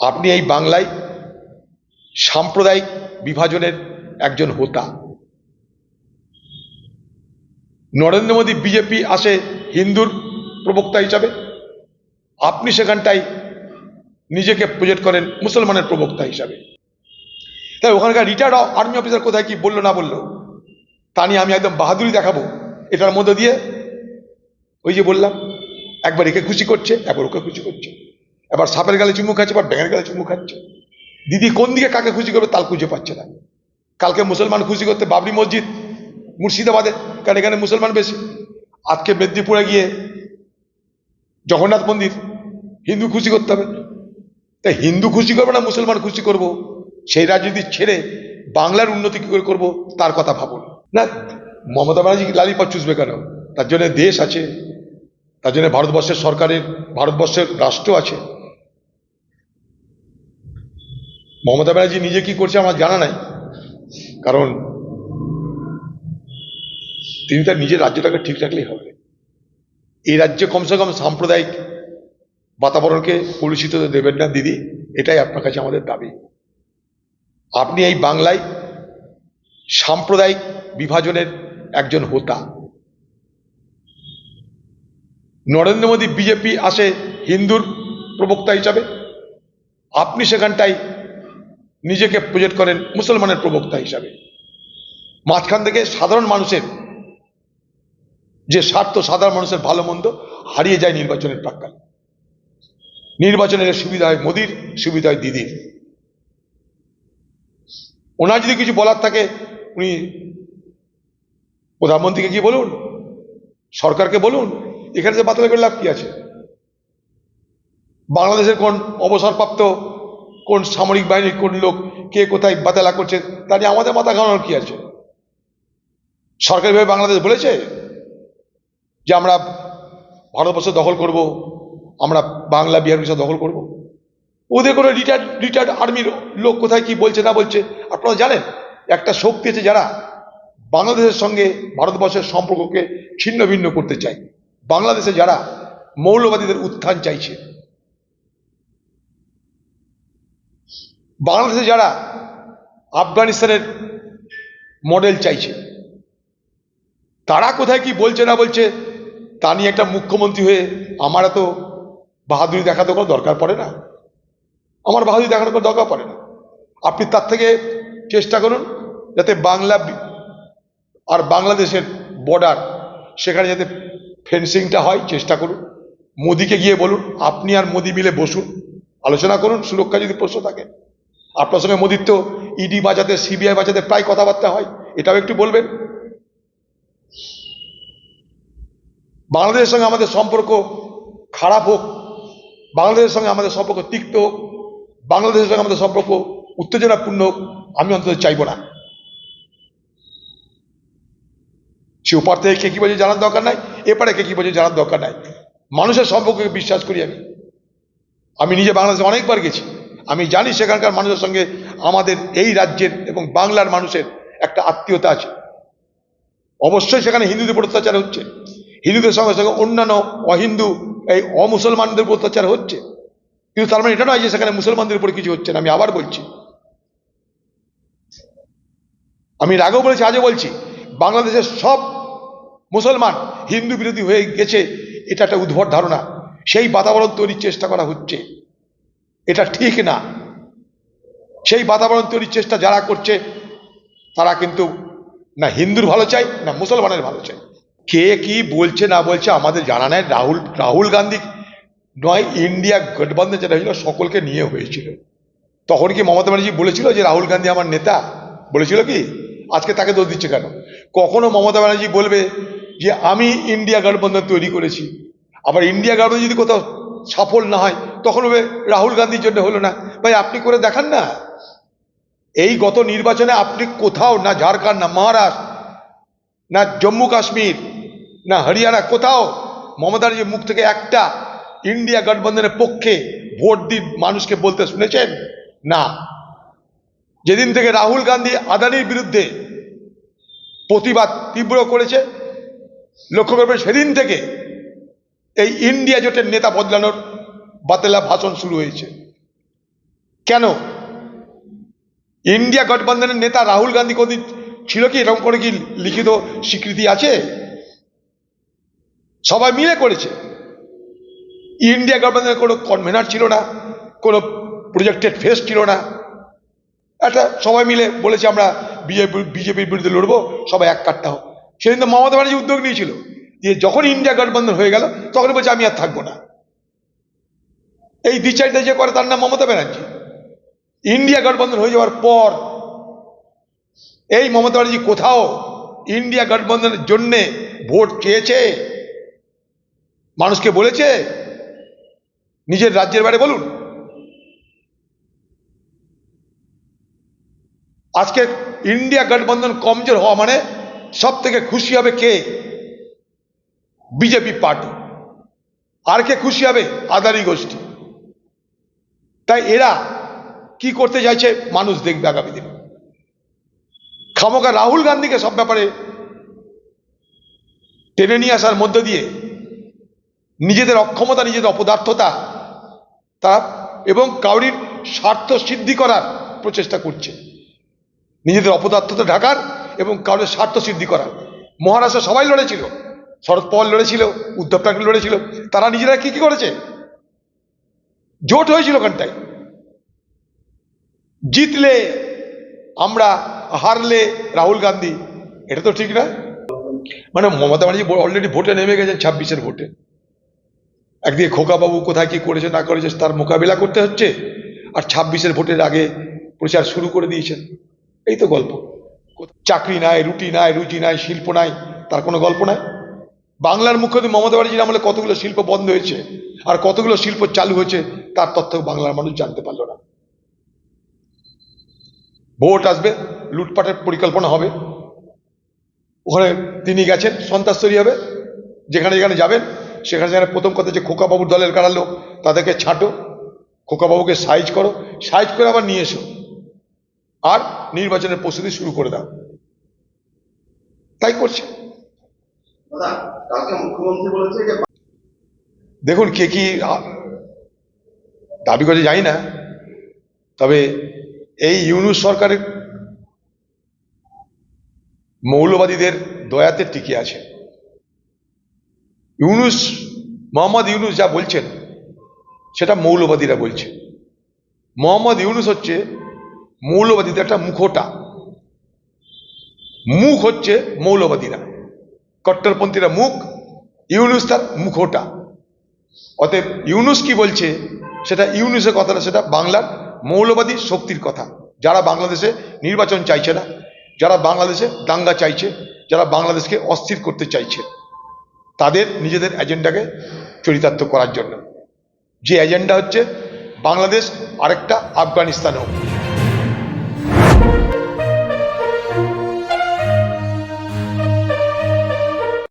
আপনি এই বাংলায় সাম্প্রদায়িক বিভাজনের একজন হোতা। নরেন্দ্র মোদী বিজেপি আসে হিন্দুর প্রবক্তা হিসাবে। আপনি সেখানটায় নিজেকে প্রজেক্ট করেন মুসলমানের প্রবক্তা হিসাবে। তাই ওখানকার রিটায়ার্ড আর্মি অফিসার কোথায় কি বলল না বলল, তা নিয়ে আমি একদম বাহাদুরি দেখাবো। এটার মধ্যে দিয়ে ওই যে বললাম, একবার একে খুশি করছে, একবার ওকে খুশি করছে। এবার সাপের গালে চুমু খাচ্ছে, এবার ব্যাঙের গালে চুমু খাচ্ছে। দিদি কোন দিকে কাকে খুশি করবে তাল খুঁজে পাচ্ছে না। কালকে মুসলমান খুশি করতে বাবরি মসজিদ মুর্শিদাবাদে, কারণ এখানে মুসলমান বেশি। আজকে মেদিনীপুরে গিয়ে জগন্নাথ মন্দির, হিন্দু খুশি করতে হবে। তাই হিন্দু খুশি করব না মুসলমান খুশি করব? সেই রাজনীতি ছেড়ে বাংলার উন্নতি কী করে করব, তার কথা ভাবুন না। মমতা ব্যানার্জি লালিপা চুষবে কেন? তার জন্য দেশ আছে, তার জন্য ভারতবর্ষের সরকারের, ভারতবর্ষের রাষ্ট্র আছে। মমতা ব্যানার্জি নিজে কি করছে আমার জানা নাই। কারণ তিনি তার নিজের রাজ্যটাকে ঠিক রাখলেই হবে। এই রাজ্যে কমসে কম সাম্প্রদায়িক বাতাবরণকে কলুষিত দেবেন না, দিদি। এটাই আপনার কাছে আমাদের দাবি। আপনি এই বাংলায় সাম্প্রদায়িক বিভাজনের একজন হোতা। নরেন্দ্র মোদী বিজেপি আসে হিন্দুর প্রবক্তা হিসাবে। আপনি সেখানটায় নিজেকে প্রজেক্ট করেন মুসলমানের প্রবক্তা হিসাবে। মাঝখান থেকে সাধারণ মানুষের যে স্বার্থ, সাধারণ মানুষের ভালো মন্দ হারিয়ে যায় নির্বাচনের প্রাক্কালে। নির্বাচনের সুবিধা হয় মোদির, সুবিধা হয় দিদির। ওনার যদি কিছু বলার থাকে, উনি প্রধানমন্ত্রীকে গিয়ে বলুন, সরকারকে বলুন, এখানে যে বাতিল করে লাভ কি আছে? বাংলাদেশের কোন অবসরপ্রাপ্ত কোন সামরিক বাহিনীর কোন লোক কে কোথায় বাতেলা করছে, তা নিয়ে আমাদের মাথা ঘামানোর কি আছে? সরকারিভাবে বাংলাদেশ বলেছে যে আমরা ভারতবর্ষ দখল করব, আমরা বাংলা, বিহার উড়িষ্যা দখল করব। ওদের কোনো রিটায়ার্ড রিটায়ার্ড আর্মির লোক কোথায় কি বলছে, না বলছে, আপনারা জানেন? একটা শক্তি আছে যারা বাংলাদেশের সঙ্গে ভারতবর্ষের সম্পর্ককে ছিন্ন ভিন্ন করতে চায়। বাংলাদেশে যারা মৌলবাদীদের উত্থান চাইছে বাংলাদেশে যারা আফগানিস্তানের মডেল চাইছে, তারা কোথায় কি বলছে না বলছে, তা নিয়ে একটা মুখ্যমন্ত্রী হয়ে আমার এত বাহাদুরি দেখাতে কোনো দরকার পড়ে না। আমার বাহাদুরি দেখানোর কোনো দরকার পড়ে না। আপনি তার থেকে চেষ্টা করুন যাতে বাংলা আর বাংলাদেশের বর্ডার সেখানে যাতে ফেন্সিংটা হয়, চেষ্টা করুন। মোদিকে গিয়ে বলুন, আপনি আর মোদি মিলে বসুন, আলোচনা করুন সুরক্ষা যদি প্রশ্ন থাকে। আপনার সঙ্গে মোদির তো ইডি বাঁচাতে সিবিআই বাঁচাতে প্রায় কথাবার্তা হয়। এটাও একটু বলবেন? বাংলাদেশের সঙ্গে আমাদের সম্পর্ক খারাপ হোক, বাংলাদেশের সঙ্গে আমাদের সম্পর্ক তিক্ত হোক, বাংলাদেশের সঙ্গে আমাদের সম্পর্ক উত্তেজনাপূর্ণ হোক, আমি অন্তত চাইব না। সে ওপার থেকে কে কি বলছে জানার দরকার নাই, এপারে কে কি বলছে জানার দরকার নাই। মানুষের সম্পর্ককে বিশ্বাস করি আমি। আমি নিজে বাংলাদেশে অনেকবার গেছি। আমি জানি সেখানকার মানুষের সঙ্গে আমাদের এই রাজ্যের এবং বাংলার মানুষের একটা আত্মীয়তা আছে। অবশ্যই সেখানে হিন্দুদের উপর অত্যাচার হচ্ছে। হিন্দুদের সঙ্গে সঙ্গে অন্যান্য অহিন্দু, এই অমুসলমানদের উপর অত্যাচার হচ্ছে। কিন্তু তার মানে এটা নয় যে সেখানে মুসলমানদের উপর কিছু হচ্ছে না, আমি আবার বলছি। আমি আগেও বলেছি, আজও বলছি, বাংলাদেশের সব মুসলমান হিন্দু বিরোধী হয়ে গেছে, এটা একটা উদ্ভট ধারণা। সেই বাতাবরণ তৈরির চেষ্টা করা হচ্ছে। এটা ঠিক না। সেই বাতাবরণ তৈরির চেষ্টা যারা করছে, তারা কিন্তু না হিন্দুর ভালো চাই না মুসলমানের ভালো চাই কে কি বলছে না বলছে আমাদের জানা নেই। রাহুল রাহুল গান্ধী নয়, ইন্ডিয়া গঠবন্ধন যেটা হয়েছিল সকলকে নিয়ে হয়েছিল। তখন কি মমতা ব্যানার্জি বলেছিল যে রাহুল গান্ধী আমার নেতা? বলেছিল কি? আজকে তাকে দোষ দিচ্ছে কেন? কখনো মমতা ব্যানার্জি বলবে যে আমি ইন্ডিয়া গঠবন্ধন তৈরি করেছি। আবার ইন্ডিয়া গঠবন্ধন যদি কোথাও সফল না হয়, তখন হবে রাহুল গান্ধীর জন্য হলো না। ভাই, আপনি করে দেখান না। এই গত নির্বাচনে আপনি কোথাও, না ঝাড়খণ্ড, না মহারাষ্ট্র, না জম্মু কাশ্মীর, না হরিয়ানা, কোথাও মমতার যে মুখ থেকে একটা ইন্ডিয়া গঠবন্ধনের পক্ষে ভোট দিন মানুষকে বলতে শুনেছেন? না। যেদিন থেকে রাহুল গান্ধী আদানির বিরুদ্ধে প্রতিবাদ তীব্র করেছে, লক্ষ্য করবেন সেদিন থেকে এই ইন্ডিয়া জোটের নেতা বদলানোর বাতেলা ভাষণ শুরু হয়েছে। কেন? ইন্ডিয়া গঠবন্ধনের নেতা রাহুল গান্ধী কোনদিন ছিল কি? এরকম করে কি লিখিত স্বীকৃতি আছে? সবাই মিলে করেছে। ইন্ডিয়া গভর্নমেন্টের কোনো কনভেনার ছিল না, কোনো প্রজেক্টেড ফেস ছিল না। একটা সবাই মিলে বলেছে আমরা বিজেপি বিজেপির বিরুদ্ধে লড়বো, সবাই এক কাট্টা হোক। সেদিন তো মমতা ব্যানার্জি উদ্যোগ নিয়েছিল। যে যখন ইন্ডিয়া গঠবন্ধন হয়ে গেল, তখন বলছে, আমি আর থাকব না। এই দ্বিচারিতা যে করে, তার নাম মমতা ব্যানার্জি। ইন্ডিয়া গঠবন্ধন হয়ে যাওয়ার পর, এই মমতা ব্যানার্জি কোথাও ইন্ডিয়া গঠবন্ধনের জন্যে ভোট চেয়েছে? মানুষকে বলেছে? নিজের রাজ্যের বাইরে বলুন। আজকে ইন্ডিয়া গঠবন্ধন কমজোর হওয়া মানে সব থেকে খুশি হবে কে? BJP party. আর কে খুশি হবে? আদারি গোষ্ঠী। তাই এরা কি করতে চাইছে? মানুষ দেখবে আগামী দিনে। খামোকা রাহুল গান্ধীকে সব ব্যাপারে টেনে নিয়ে আসার মধ্য দিয়ে নিজেদের অক্ষমতা, নিজেদের অপদার্থতা তারা এবং কাউরির স্বার্থ সিদ্ধি করার প্রচেষ্টা করছে। নিজেদের অপদার্থতা ঢাকার এবং কারোর স্বার্থ সিদ্ধি করার। মহারাষ্ট্র সবাই লড়েছিল। শরদ পাওয়ার লড়েছিল, উদ্ধব ঠাকরে লড়েছিল, তারা নিজেরা কি কি করেছে? জোট হয়েছিল ওখানটায়। জিতলে আমরা, হারলে রাহুল গান্ধী। এটা তো ঠিক না। মানে মমতা ব্যানার্জি অলরেডি ভোটে নেমে গেছেন ছাব্বিশের ভোটে। একদিকে খোকাবাবু কোথায় কি করেছে, না করেছে, তার মোকাবিলা করতে হচ্ছে, আর ছাব্বিশের ভোটের আগে প্রচার শুরু করে দিয়েছেন। এই তো গল্প। চাকরি নাই, রুটি নাই রুচি নাই, শিল্প নাই, তার কোনো গল্প নাই? বাংলার মুখ্যমন্ত্রী মমতা ব্যানার্জির আমলে কতগুলো শিল্প বন্ধ হয়েছে আর কতগুলো শিল্প চালু হয়েছে, তার তথ্য বাংলার মানুষ জানতে পারল না। ভোট আসবে, লুটপাটের পরিকল্পনা হবে। ওখানে তিনি গেছেন সন্ত্রাসী হবে। যেখানে যেখানে যাবেন, সেখানে সেখানে প্রথম কথা যে খোকাবাবুর দলের কারা লোক, তাদেরকে ছাঁটো, খোকাবাবুকে সাইজ করো, সাইজ করে আবার নিয়ে এসো। আর নির্বাচনের প্রস্তুতি শুরু করে দাও। তাই করছে। দেখুন, কে কি দাবি করে জানি না। তবে এই ইউনুস সরকারের মৌলবাদীদের দয়াতে টিকে আছে। ইউনুস, মোহাম্মদ ইউনুস যা বলছেন, সেটা মৌলবাদীরা বলছে। মোহাম্মদ ইউনুস হচ্ছে মৌলবাদীদের একটা মুখোটা। মুখ হচ্ছে মৌলবাদীরা। কট্টরপন্থীরা মুখ, ইউনুস তার মুখোটা। অতএব ইউনুস কি বলছে? সেটা ইউনুসের কথা না সেটা বাংলার মৌলবাদী শক্তির কথা। যারা বাংলাদেশে নির্বাচন চাইছে না, যারা বাংলাদেশে দাঙ্গা চাইছে, যারা বাংলাদেশকে অস্থির করতে চাইছে, তাদের নিজেদের এজেন্ডাকে চরিতার্থ করার জন্য। যে এজেন্ডা হচ্ছে বাংলাদেশ আরেকটা আফগানিস্তান হোক